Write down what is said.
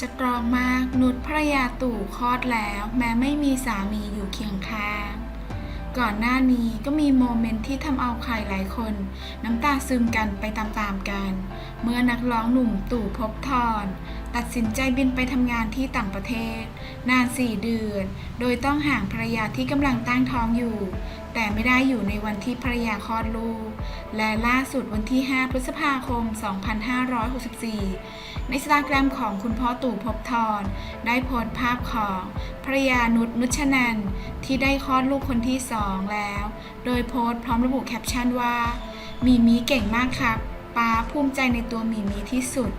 สตรองมากนุชภรยาตู่คลอดแล้ว แม้ไม่มีสามีอยู่เคียงข้าง ก่อนหน้านี้ก็มีโมเมนต์ที่ทำเอาใครหลายคน น้ำตาซึมกันไปตามๆกัน เมื่อนักร้องหนุ่มตู่พบทรตัดสินใจบินไปทำงานที่ต่างประเทศ นานสี่เดือน โดยต้องห่างภรรยาที่กำลังตั้งท้องอยู่ แต่ไม่ได้อยู่ในวันที่ภรรยาคลอดลูก และล่าสุดวันที่ 5 พฤษภาคม 2564 ในสตาแกรมของคุณพ่อตู่ภพบทรได้โพสต์ภาพของภรรยานุชนุชนันท์ที่ได้คลอดลูกคนที่สองแล้ว โดยโพสต์พร้อมระบุแคปชั่นว่า มีมีเก่งมากครับ ป้าภูมิใจในตัวมีมีที่สุด